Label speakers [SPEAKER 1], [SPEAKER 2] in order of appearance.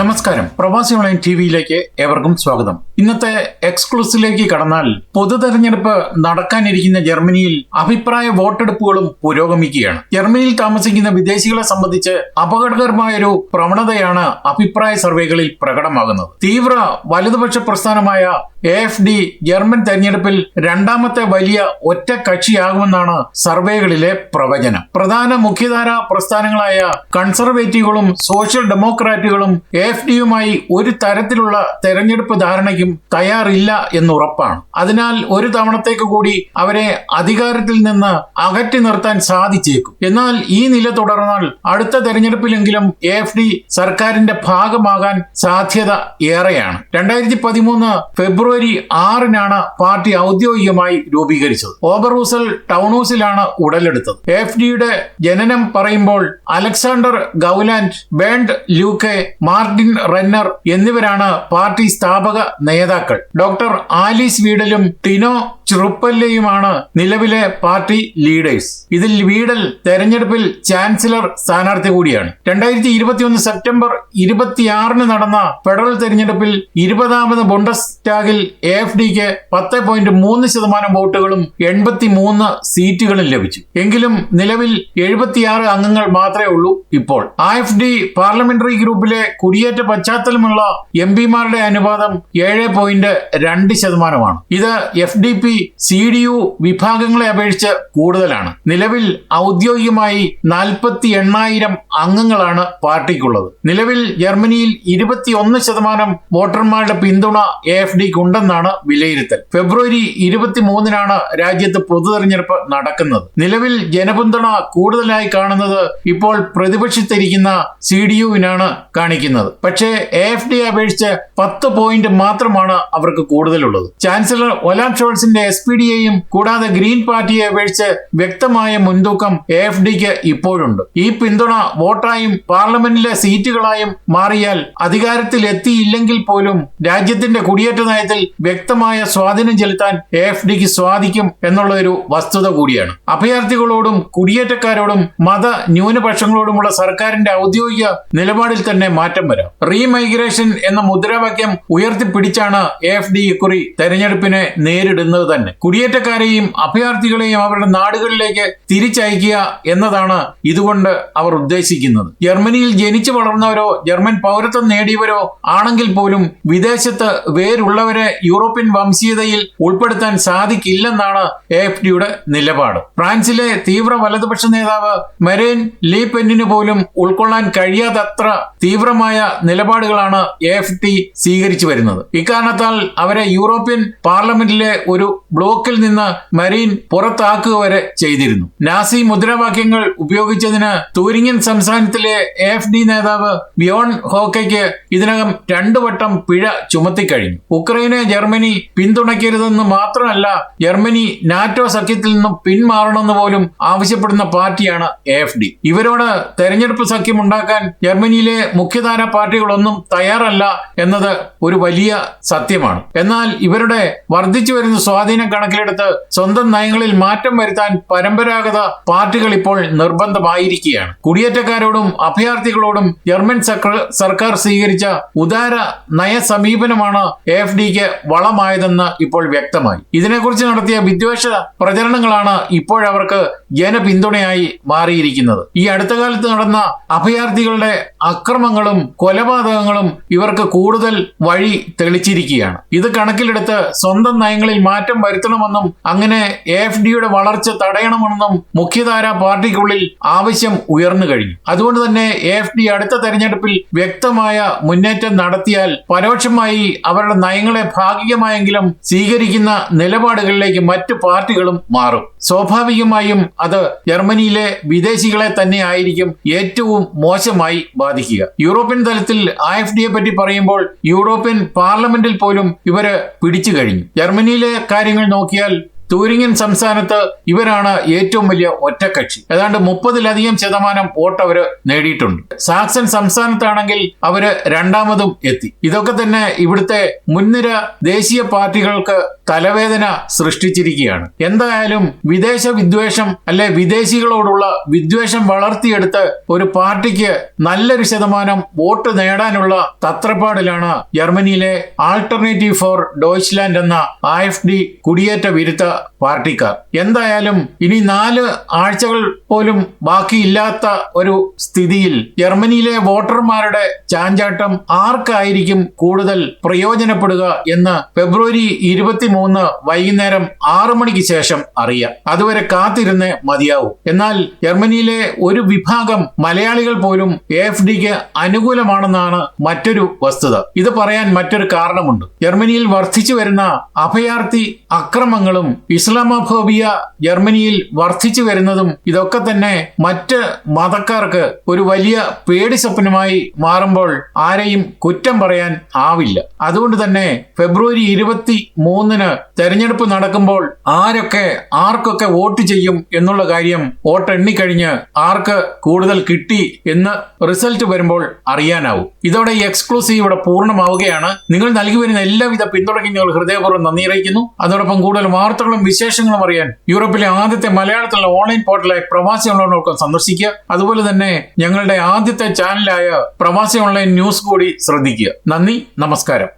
[SPEAKER 1] നമസ്കാരം. പ്രവാസി online T വിയിലേക്ക് ഏവർക്കും സ്വാഗതം. ഇന്നത്തെ എക്സ്ക്ലൂസിലേക്ക് കടന്നാൽ പൊതു തെരഞ്ഞെടുപ്പ് നടക്കാനിരിക്കുന്ന ജർമ്മനിയിൽ അഭിപ്രായ വോട്ടെടുപ്പുകളും പുരോഗമിക്കുകയാണ്. ജർമ്മനിയിൽ താമസിക്കുന്ന വിദേശികളെ സംബന്ധിച്ച് അപകടകരമായൊരു പ്രവണതയാണ് അഭിപ്രായ സർവേകളിൽ പ്രകടമാകുന്നത്. തീവ്ര വലതുപക്ഷ പ്രസ്ഥാനമായ എ എഫ് ഡി ജർമ്മൻ തെരഞ്ഞെടുപ്പിൽ രണ്ടാമത്തെ വലിയ ഒറ്റ കക്ഷിയാകുമെന്നാണ് സർവേകളിലെ പ്രവചനം. പ്രധാന മുഖ്യധാര പ്രസ്ഥാനങ്ങളായ കൺസർവേറ്റീവുകളും സോഷ്യൽ ഡെമോക്രാറ്റുകളും എ എഫ് ഡിയുമായി ഒരു തരത്തിലുള്ള തെരഞ്ഞെടുപ്പ് ധാരണയ്ക്കും തയ്യാറില്ല എന്നുറപ്പാണ് അതിനാൽ ഒരു തവണത്തേക്ക് കൂടി അവരെ അധികാരത്തിൽ നിന്ന് അകറ്റി നിർത്താൻ സാധിച്ചേക്കും. എന്നാൽ ഈ നില തുടർന്നാൽ അടുത്ത തെരഞ്ഞെടുപ്പിലെങ്കിലും എ എഫ് ഡി സർക്കാരിന്റെ ഭാഗമാകാൻ സാധ്യത ഏറെയാണ്. രണ്ടായിരത്തി പതിമൂന്ന് ഫെബ്രുവരി ആറിനാണ് പാർട്ടി ഔദ്യോഗികമായി രൂപീകരിച്ചത്. ഓബറൂസൽ ടൗൺ ഹൗസിലാണ് ഉടലെടുത്തത്. എഫ് ഡിയുടെ ജനനം പറയുമ്പോൾ Alexander Gauland Bernd Lucke Martin Renner എന്നിവരാണ് പാർട്ടി സ്ഥാപക നേതാക്കൾ ഡോക്ടർ ആലീസ് വീടലും ടിനോ ചെറുപ്പല്ലയുമാണ് നിലവിലെ പാർട്ടി ലീഡേഴ്സ് ഇതിൽ വീടൽ തെരഞ്ഞെടുപ്പിൽ ചാൻസലർ സ്ഥാനാർത്ഥി കൂടിയാണ്. രണ്ടായിരത്തി ഇരുപത്തിയൊന്ന് സെപ്റ്റംബർ ഇരുപത്തിയാറിന് നടന്ന ഫെഡറൽ തെരഞ്ഞെടുപ്പിൽ ഇരുപതാമത് ബുണ്ടസ്റ്റാഗിൽ എ എഫ് ഡിക്ക് പത്ത് പോയിന്റ് മൂന്ന് ശതമാനം വോട്ടുകളും എൺപത്തി മൂന്ന് സീറ്റുകളും ലഭിച്ചു. എങ്കിലും നിലവിൽ എഴുപത്തിയാറ് അംഗങ്ങൾ മാത്രമേ ഉള്ളൂ ഇപ്പോൾ. ആ എഫ് ഡി പാർലമെന്ററി ഗ്രൂപ്പിലെ കുടിയേറ്റ പശ്ചാത്തലമുള്ള എം പിമാരുടെ അനുപാതം ഏഴ് പോയിന്റ് രണ്ട് ശതമാനമാണ്. ഇത് F D P C D U വിഭാഗങ്ങളെ അപേക്ഷിച്ച് കൂടുതലാണ്. നിലവിൽ ഔദ്യോഗികമായി നാൽപ്പത്തി എണ്ണായിരം അംഗങ്ങളാണ് പാർട്ടിക്കുള്ളത്. നിലവിൽ ജർമ്മനിയിൽ ഇരുപത്തിയൊന്ന് ശതമാനം വോട്ടർമാരുടെ പിന്തുണ എ എഫ് ഡിക്ക് ഉണ്ടെന്നാണ് വിലയിരുത്തൽ. ഫെബ്രുവരി ഇരുപത്തിമൂന്നിനാണ് രാജ്യത്ത് പൊതു തെരഞ്ഞെടുപ്പ് നടക്കുന്നത്. നിലവിൽ ജനപിന്തുണ കൂടുതലായി കാണുന്നത് ഇപ്പോൾ പ്രതിപക്ഷത്തിരിക്കുന്ന സി ഡി യുവിനാണ് കാണിക്കുന്നത്. പക്ഷേ എ എഫ് ഡി അപേക്ഷിച്ച് പത്ത് പോയിന്റ് മാത്രമാണ് അവർക്ക് കൂടുതലുള്ളത്. ചാൻസലർ ഒലാം ഷോൾസിന്റെ എസ് പി ഡിയെയും കൂടാതെ ഗ്രീൻ പാർട്ടിയെ അപേക്ഷിച്ച് വ്യക്തമായ മുൻതൂക്കം എ എഫ് ഡിക്ക് ഇപ്പോഴുണ്ട്. ഈ പിന്തുണ വോട്ടായും പാർലമെന്റിലെ സീറ്റുകളായും മാറിയാൽ അധികാരത്തിൽ എത്തിയില്ലെങ്കിൽ പോലും രാജ്യത്തിന്റെ കുടിയേറ്റ നയത്തിൽ വ്യക്തമായ സ്വാധീനം ചെലുത്താൻ എ എഫ് ഡിക്ക് സാധിക്കും എന്നുള്ള ഒരു വസ്തുത കൂടിയാണ്. അഭയാർത്ഥികളോടും കുടിയേറ്റക്കാരോടും മത ന്യൂനപക്ഷങ്ങളോടുമുള്ള സർക്കാരിന്റെ ഔദ്യോഗിക നിലപാടിൽ തന്നെ മാറ്റം വരാം. റീമൈഗ്രേഷൻ എന്ന മുദ്രാവാക്യം ഉയർത്തിപ്പിടിച്ചാണ് എ എഫ് ഡി ഇക്കുറി തെരഞ്ഞെടുപ്പിനെ നേരിടുന്നത് തന്നെ. കുടിയേറ്റക്കാരെയും അഭയാർത്ഥികളെയും അവരുടെ നാടുകളിലേക്ക് തിരിച്ചയക്കുക എന്നതാണ് ഇതുകൊണ്ട് അവർ ഉദ്ദേശിക്കുന്നത്. ജർമ്മനിയിൽ ജനിച്ചു വളർന്നവരോ ജർമ്മൻ പൗരത്വം നേടിയവരോ ആണെങ്കിൽ പോലും വിദേശത്ത് വേരുള്ളവരെ യൂറോപ്യൻ വംശീയതയിൽ ഉൾപ്പെടുത്താൻ സാധിക്കില്ലെന്നാണ് എ എഫ് ഡിയുടെ നിലപാട്. ഫ്രാൻസിലെ തീവ്ര വലതുപക്ഷ നേതാവ് മെരേൻ ലീ പെന്നിന് പോലും ഉൾക്കൊള്ളാൻ കഴിയാത്തത്ര തീവ്രമായ നിലപാടുകളാണ് എ എഫ് ടി സ്വീകരിച്ചു വരുന്നത്. ഇക്കാരണത്താൽ അവരെ യൂറോപ്യൻ പാർലമെന്റിലെ ഒരു ബ്ലോക്കിൽ നിന്ന് മരീൻ പുറത്താക്കുക വരെ ചെയ്തിരുന്നു. നാസി മുദ്രാവാക്യങ്ങൾ ഉപയോഗിച്ചതിന് തൂരിങ്ങൻ സംസ്ഥാനത്തിലെ എഫ് ഡി നേതാവ് ബിയോൺ ഹോക്കയ്ക്ക് ഇതിനകം രണ്ടു വട്ടം പിഴ ചുമത്തിക്കഴിഞ്ഞു. ഉക്രൈനെ ജർമ്മനി പിന്തുണയ്ക്കരുതെന്ന് മാത്രമല്ല ജർമ്മനി നാറ്റോ സഖ്യത്തിൽ നിന്നും പിന്മാറണമെന്ന് പോലും ആവശ്യപ്പെടുന്ന പാർട്ടിയാണ് എഫ് ഡി ഇവരോട് തെരഞ്ഞെടുപ്പ് സഖ്യം ഉണ്ടാക്കാൻ ജർമ്മനിയിലെ മുഖ്യധാര പാർട്ടികളൊന്നും തയ്യാറല്ല എന്നത് ഒരു വലിയ സത്യമാണ്. എന്നാൽ ഇവരുടെ വർദ്ധിച്ചു വരുന്ന സ്വാധീനം കണക്കിലെടുത്ത് സ്വന്തം നയങ്ങളിൽ മാറ്റം വരുത്താൻ പരമ്പരാഗത പാർട്ടികൾ ഇപ്പോൾ നിർബന്ധമായിരിക്കുകയാണ്. കുടിയേറ്റക്കാരോടും അഭയാർത്ഥികളോടും ജർമ്മൻ സർക്കാർ സ്വീകരിച്ച ഉദാര നയ സമീപനമാണ് എഫ് ഡിക്ക് വളമായതെന്ന് ഇപ്പോൾ വ്യക്തമായി. ഇതിനെക്കുറിച്ച് നടത്തിയ വിദ്വേഷ പ്രചരണങ്ങളാണ് ഇപ്പോഴവർക്ക് ജനപിന്തുണയായി മാറിയിരിക്കുന്നത്. ഈ അടുത്ത കാലത്ത് നടന്ന അഭയാർത്ഥികളുടെ അക്രമങ്ങളും കൊലപാതകങ്ങളും ഇവർക്ക് കൂടുതൽ വഴി തെളിച്ചിരിക്കുകയാണ്. ഇത് കണക്കിലെടുത്ത് സ്വന്തം നയങ്ങളിൽ മാറ്റം വരുത്തണമെന്നും അങ്ങനെ എ എഫ് ഡിയുടെ വളർച്ച തടയണമെന്നും മുഖ്യധാര പാർട്ടിക്കുള്ളിൽ ആവശ്യം ഉയർന്നു കഴിഞ്ഞു. അതുകൊണ്ട് തന്നെ എ എഫ് ഡി അടുത്ത തെരഞ്ഞെടുപ്പിൽ വ്യക്തമായ മുന്നേറ്റം നടത്തിയാൽ പരോക്ഷമായി അവരുടെ നയങ്ങളെ ഭാഗികമായെങ്കിലും സ്വീകരിക്കുന്ന നിലപാടുകളിലേക്ക് മറ്റു പാർട്ടികളും മാറും. സ്വാഭാവികമായും അത് ജർമ്മനിയിലെ വിദേശികളെ തന്നെ ആയിരിക്കും ഏറ്റവും മോശമായി ബാധിക്കുക. യൂറോപ്യൻ തലത്തിൽ ആ എഫ് ഡിയെ പറ്റി പറയുമ്പോൾ യൂറോപ്യൻ പാർലമെന്റിൽ പോലും ഇവർ പിടിച്ചു കഴിഞ്ഞു. ജർമ്മനിയിലെ കാര്യങ്ങൾ നോക്കിയാൽ തൂരിങ്ങൻ സംസ്ഥാനത്ത് ഇവരാണ് ഏറ്റവും വലിയ ഒറ്റക്കക്ഷി. ഏതാണ്ട് മുപ്പതിലധികം ശതമാനം വോട്ട് അവർ നേടിയിട്ടുണ്ട്. സാക്സൺ സംസ്ഥാനത്താണെങ്കിൽ അവർ രണ്ടാമതും എത്തി. ഇതൊക്കെ തന്നെ ഇവിടുത്തെ മുൻനിര ദേശീയ പാർട്ടികൾക്ക് തലവേദന സൃഷ്ടിച്ചിരിക്കുകയാണ്. എന്തായാലും വിദേശ വിദ്വേഷം അല്ലെ വിദേശികളോടുള്ള വിദ്വേഷം വളർത്തിയെടുത്ത് ഒരു പാർട്ടിക്ക് നല്ലൊരു ശതമാനം വോട്ട് നേടാനുള്ള തത്രപ്പാടിലാണ് ജർമ്മനിയിലെ ആൾട്ടർനേറ്റീവ് ഫോർ ഡോയ്ച്ച്ലാൻഡ് എന്ന ഐ എഫ് ഡി കുടിയേറ്റ വിരുദ്ധ പാർട്ടിക്കാർ. എന്തായാലും ഇനി നാല് ആഴ്ചകൾ പോലും ബാക്കിയില്ലാത്ത ഒരു സ്ഥിതിയിൽ ജർമ്മനിയിലെ വോട്ടർമാരുടെ ചാഞ്ചാട്ടം ആർക്കായിരിക്കും കൂടുതൽ പ്രയോജനപ്പെടുക എന്ന് ഫെബ്രുവരി ഇരുപത്തിമൂന്ന് വൈകുന്നേരം ആറു മണിക്ക് ശേഷം അറിയാം. അതുവരെ കാത്തിരുന്ന് മതിയാവും. എന്നാൽ ജർമ്മനിയിലെ ഒരു വിഭാഗം മലയാളികൾ പോലും എ എഫ് ഡിക്ക് അനുകൂലമാണെന്നാണ് മറ്റൊരു വസ്തുത. ഇത് പറയാൻ മറ്റൊരു കാരണമുണ്ട്. ജർമ്മനിയിൽ വർദ്ധിച്ചു വരുന്ന അഭയാർത്ഥി അക്രമങ്ങളും ഇസ്ലാമോഫോബിയ ജർമ്മനിയിൽ വർദ്ധിച്ചു വരുന്നതും ഇതൊക്കെ തന്നെ മറ്റ് മതക്കാർക്ക് ഒരു വലിയ പേടി സ്വപ്നമായി മാറുമ്പോൾ ആരെയും കുറ്റം പറയാൻ ആവില്ല. അതുകൊണ്ട് തന്നെ ഫെബ്രുവരി ഇരുപത്തി മൂന്നിന് തെരഞ്ഞെടുപ്പ് നടക്കുമ്പോൾ ആരൊക്കെ ആർക്കൊക്കെ വോട്ട് ചെയ്യും എന്നുള്ള കാര്യം വോട്ട് എണ്ണിക്കഴിഞ്ഞ് ആർക്ക് കൂടുതൽ കിട്ടി എന്ന് റിസൾട്ട് വരുമ്പോൾ അറിയാനാവും. ഇതോടെ ഈ എക്സ്ക്ലൂസീവ് ഇവിടെ പൂർണമാവുകയാണ്. നിങ്ങൾ നൽകി വരുന്ന എല്ലാവിധ പിന്തുണയ്ക്കും ഞങ്ങൾ ഹൃദയപൂർവം നന്ദി അറിയിക്കുന്നു. അതോടൊപ്പം കൂടുതൽ വാർത്തകളും വിശേഷങ്ങളും അറിയാൻ യൂറോപ്പിലെ ആദ്യത്തെ മലയാളത്തിലുള്ള ഓൺലൈൻ പോർട്ടലായ പ്രവാസി ഓൺലൈനോടൊപ്പം സന്ദർശിക്കുക. അതുപോലെ തന്നെ ഞങ്ങളുടെ ആദ്യത്തെ ചാനലായ പ്രവാസി ഓൺലൈൻ ന്യൂസ് കൂടി ശ്രദ്ധിക്കുക. നന്ദി നമസ്കാരം.